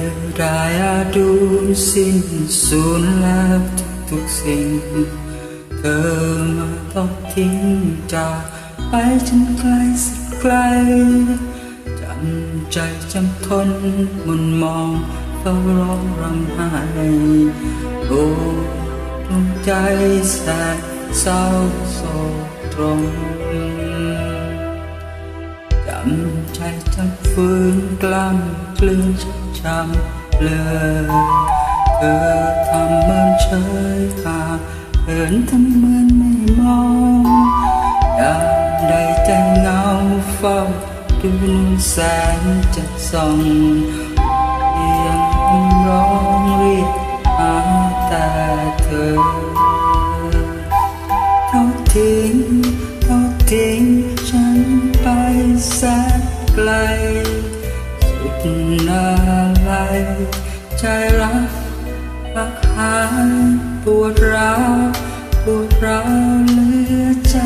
ญสิ้นสูญแล้วทุกสิ่ง เธอมาต้องทิ้งจากไปจนไกลสักไกลจำใจจำทนมนมองเฝ้าร้องรำไห้โอ้ดวงใจแสนเศร้าโศกตรงจำใจจำฝืนกล้ำกลืน ช้ำเลยเธอทำเหมือนเฉยหาเหินทำเหมือนไม่มองยามใดใจเงาเฝ้าดูนแสงจะส่องเพียงร้องเรียกหาแต่เธอทอดทิ้งทอดทิ้งฉันไปแสนไกล นาไลใจรักรักหายปวดร้าวปวดร้าวเหลือใจ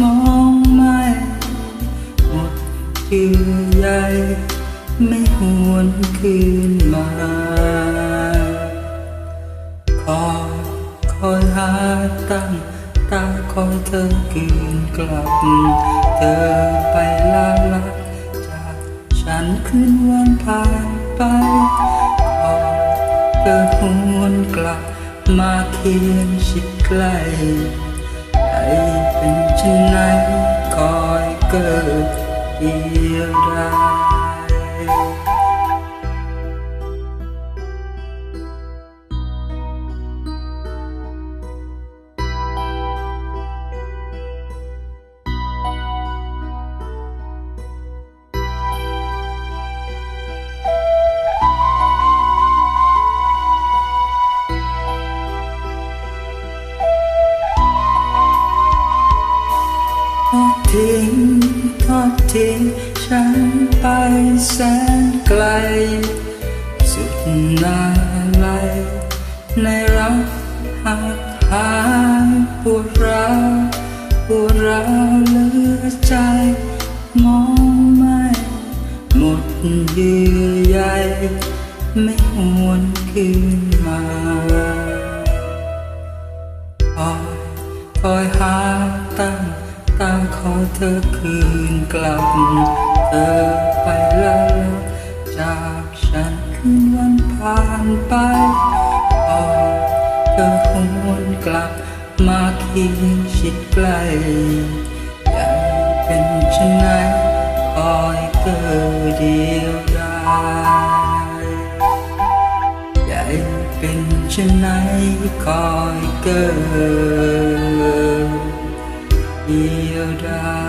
มองไม่หมดเยื่อใยไม่หวนคืนมาคอยคอยหาตั้งตาคอยเธอคืนกลับเธอ ไปขอยเธอหวนกลับมาเคียงชิดใกล้ใจเป็นเช่นไหนคอยเกิดอี ทิ้งทอดทิ้งฉันไปแสนไกล สุดนาลัยในรักหักหายปวดร้าวปวดร้าวเหลือใจ มองไม่หมดเยื่อใยไม่หวนคืนมาคอยคอยหาตั้ง ตามคอยเธอคืนกลับ เธอไปแล้วจากฉันคืนวันผ่านไปคอเธอคงวนกลับมาเคียงชิดใกล้ยากเป็นเช่นไหนคอยเกิดเดียวดายใหญ่เป็นเช่นไหนคอยเกิด Yoda.